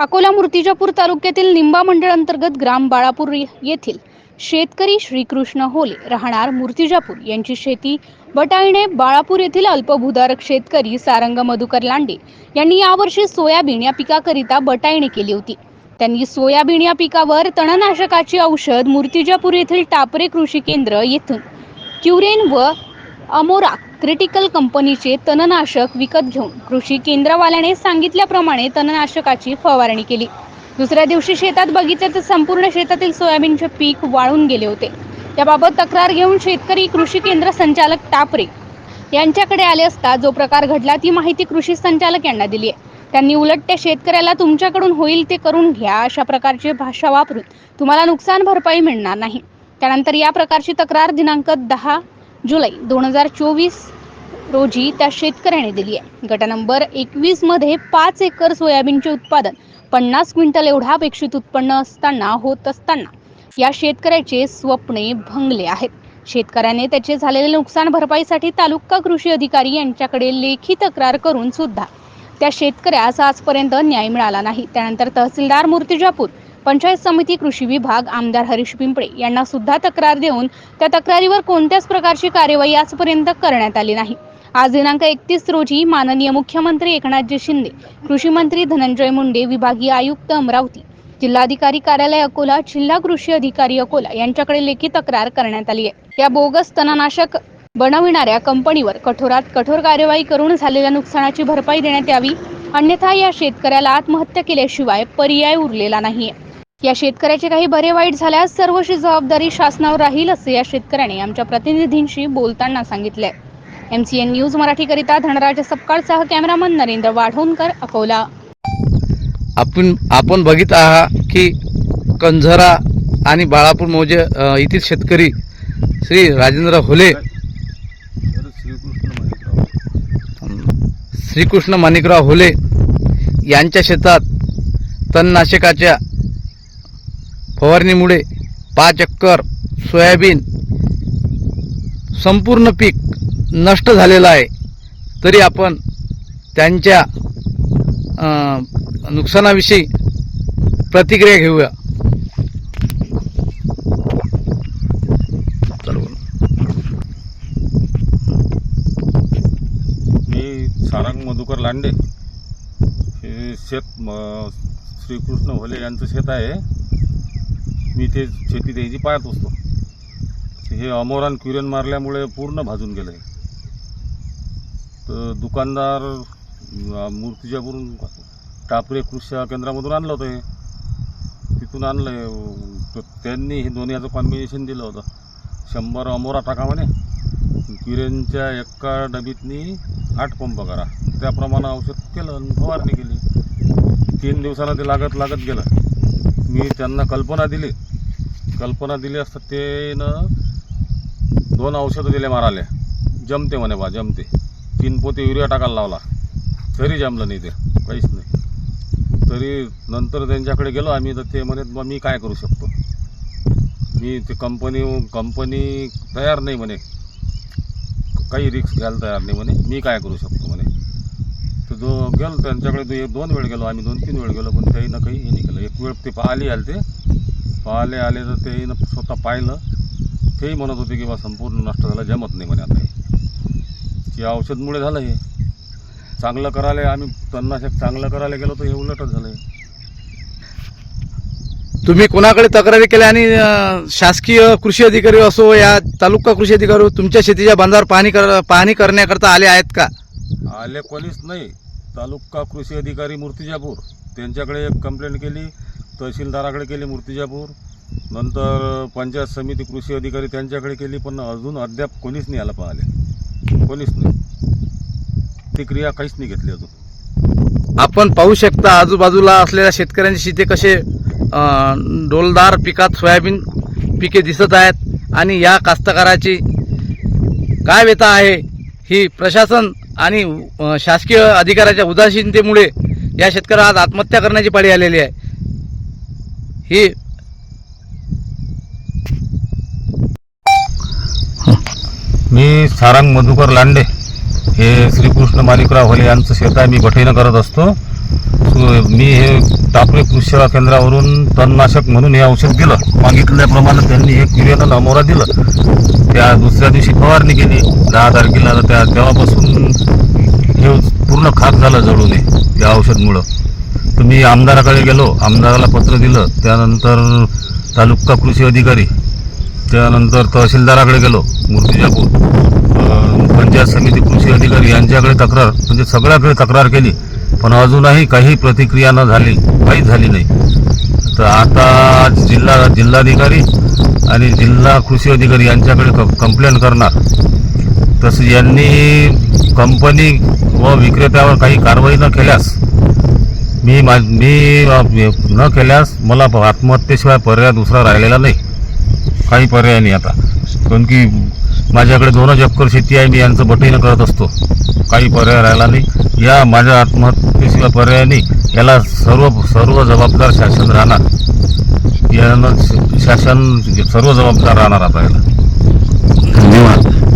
अकोला मूर्तिजापूर तालुक्यातील निंबा मंडळ अंतर्गत ग्राम बाळापूर येथील शेतकरी श्रीकृष्ण होले राहणार मूर्तिजापूर. यांची शेती बटाईने बाळापूर येथील अल्पभूधारक शेतकरी सारंग मधुकर लांडे यांनी यावर्षी सोयाबीन या पिकाकरिता बटाईने केली होती. त्यांनी सोयाबीन या पिकावर तणनाशकाची औषध मूर्तिजापूर येथील टापरे कृषी केंद्र येथून क्युरेन व अमोरा क्रिटिकल कंपनीचे तणनाशक विकत घेऊन कृषी केंद्रवाल्याने सांगितल्याप्रमाणे तणनाशकाची फवारणी केली. दुसऱ्या दिवशी शेतात बगीच्यात संपूर्ण शेतातील सोयाबीनचे पीक वाळून गेले होते. याबाबत तक्रार घेऊन शेतकरी कृषी केंद्र संचालक टापरे यांच्याकडे आले असता जो प्रकार घडला ती माहिती कृषी संचालक यांना दिली आहे. त्यांनी उलट त्या शेतकऱ्याला तुमच्याकडून होईल ते करून घ्या अशा प्रकारची भाषा वापरून तुम्हाला नुकसान भरपाई मिळणार नाही. त्यानंतर या प्रकारची तक्रार दिनांक दहा जुलै दोन हजार चोवीस रोजी त्या शेतकऱ्याने दिली आहे. गट नंबर एकवीसमध्ये पाच एकर सोयाबीनचे उत्पादन पन्नास क्विंटल एवढा अपेक्षित उत्पन्न असताना होत असताना या शेतकऱ्याचे स्वप्ने भंगले आहेत. शेतकऱ्याने त्याचे झालेले नुकसान भरपाईसाठी तालुका कृषी अधिकारी यांच्याकडे लेखी तक्रार करून सुद्धा त्या शेतकऱ्यास आजपर्यंत न्याय मिळाला नाही. त्यानंतर तहसीलदार मूर्तिजापूर पंचायत समिती कृषी विभाग आमदार हरीश पिंपळे यांना सुद्धा तक्रार देऊन त्या तक्रारीवर कोणत्याच प्रकारची कार्यवाही आजपर्यंत करण्यात आली नाही. आज दिनांक एकतीस रोजी माननीय मुख्यमंत्री एकनाथजी शिंदे कृषी मंत्री धनंजय मुंडे विभागीय आयुक्त अमरावती जिल्हाधिकारी कार्यालय अकोला जिल्हा कृषी अधिकारी अकोला यांच्याकडे लेखी तक्रार करण्यात आली आहे. या बोगस तणनाशक बनविणाऱ्या कंपनीवर कठोरात कठोर कार्यवाही करून झालेल्या नुकसानाची भरपाई देण्यात यावी अन्यथा या शेतकऱ्याला आत्महत्या केल्याशिवाय पर्याय उरलेला नाहीये. या शेतकऱ्याचे काही बरे वाईट झाल्यास सर्वशी जबाबदारी शासनावर राहील असे या शेतकऱ्याने आमच्या प्रतिनिधींशी बोलताना सांगितले एम सी एन न्यूज मराठीकरिता धनराज सपकाळसह कॅमेरामन नरेंद्र वाढवणकर अकोला. आपण आपण बघित आहात की कंझरा आणि बाळापूर मौजे येथील शेतकरी श्री राजेंद्र होले. श्रीकृष्ण माणिकराव होले यांच्या शेतात तणनाशकाच्या फवारणीमुळे पाच एकर सोयाबीन संपूर्ण पीक नष्ट झालेला आहे. तरी आपण त्यांच्या नुकसानाविषयी प्रतिक्रिया घेऊया. मी सारंग मधुकर लांडे. हे शेत म- श्रीकृष्ण भोले यांचं शेत आहे. मी ते शेती द्यायची पाहत असतो. हे अमोरान क्युरेन मारल्यामुळे पूर्ण भाजून गेलं आहे तर दुकानदार मूर्तिजापूरून टापरे कृषी केंद्रामधून आणलं होतं हे. तिथून आणलं आहे तर त्यांनी हे दोन्ही याचं कॉम्बिनेशन दिलं होतं. शंभर अमोरा टाका म्हणे. किरेनच्या एका डबीतनी आठ पंप करा. त्याप्रमाणे औषध केलं आणि फवारणी केली. तीन दिवसानं ते लागत लागत गेलं. मी त्यांना कल्पना दिली. कल्पना दिली असता ते न दोन औषधं दिले माराले. जमते म्हणे बा जमते. तीन पोते युरिया टाकायला लावला. तरी जमलं नाही ते. काहीच नाही. तरी नंतर त्यांच्याकडे गेलो आम्ही तर ते म्हणत बा मी काय करू शकतो? मी ते कंपनी कंपनी तयार नाही म्हणे. काही रिक्स घ्यायला तयार नाही म्हणे. मी काय करू शकतो म्हणे. तर जो गेलो त्यांच्याकडे दो- एक दोन वेळ गेलो आम्ही दोन तीन वेळ गेलो पण त्याईनं काही हे नाही केलं एक वेळ ते पाहिले आले ते. पाहिले आले तर त्याईनं स्वतः पाहिलं. तेही म्हणत होते की बा संपूर्ण नष्ट झाला जमत नाही म्हणे आता हे औषधमुळे झालं हे चांगलं करायला आम्ही तणनाशक चांगलं करायला गेलो तर हे उलटच झालं तुम्ही कोणाकडे तक्रारी केल्या? आणि अ, शासकीय कृषी अधिकारी असो या तालुका कृषी अधिकारी असो, तुमच्या शेतीच्या बांधावर पाहणी कर पाहणी करण्याकरता आले आहेत का? आले कोणीच नाही. तालुका कृषी अधिकारी मूर्तिजापूर. त्यांच्याकडे एक कंप्लेंट केली. तहसीलदाराकडे केली मूर्तिजापूर. नंतर पंचायत समिती कृषी अधिकारी त्यांच्याकडे केली पण अजून अद्याप कोणीच नाही आलं पाहिले कोणीच नाही. ती क्रिया काहीच नाही घेतली अजून. आपण पाहू शकता आजूबाजूला असलेल्या शेतकऱ्यांची शेती कसे डोलदार पिकात सोयाबीन पिके दिसत आहेत आणि या कास्तकाराची काय व्यथा आहे ही प्रशासन आणि शासकीय अधिकाऱ्याच्या उदासीनतेमुळे या शेतकऱ्याला आज आत्महत्या करण्याची पाळी आलेली आहे. ही मी सारंग मधुकर लांडे हे श्रीकृष्ण मालिकराव होले यांचं शेत आहे मी भटेनं करत असतो. मी हे टापरे कृषी सेवा केंद्रावरून तणनाशक म्हणून हे औषध दिलं. मागितल्याप्रमाणे त्यांनी एक युरियानं अमोरा दिलं. त्या दुसऱ्या दिवशी फवारणी केली. दहा तारखेला त्या तेव्हापासून हे पूर्ण खाक झालं जळून या औषधमुळं. तर मी आमदाराकडे गेलो. आमदाराला पत्र दिलं. त्यानंतर तालुका कृषी अधिकारी त्यानंतर तहसीलदाराकडे गेलो मूर्तिजापूर. पंचायत समिती कृषी अधिकारी यांच्याकडे तक्रार म्हणजे सगळ्याकडे तक्रार केली पण अजूनही काही प्रतिक्रिया न झाली काहीच झाली नाही. तर आता जिल्हा जिल्हाधिकारी आणि जिल्हा कृषी अधिकारी यांच्याकडे क कंप्लेंट करणार. तसं यांनी कंपनी व विक्रेत्यावर काही कारवाई न केल्यास मी मा मी न केल्यास मला आत्महत्येशिवाय पर्याय दुसरा राहिलेला नाही. काही पर्याय नाही आता. कारण की माझ्याकडे दोनच एकर शेती आहे मी यांचं बटईनं करत असतो. काही पर्याय राहिला नाही. या माझ्या आत्महत्येशिवाय पर्याय नाही. याला सर्व सर्व जबाबदार शासन राहणार. यानं शासन सर्व जबाबदार राहणार आता याला. धन्यवाद.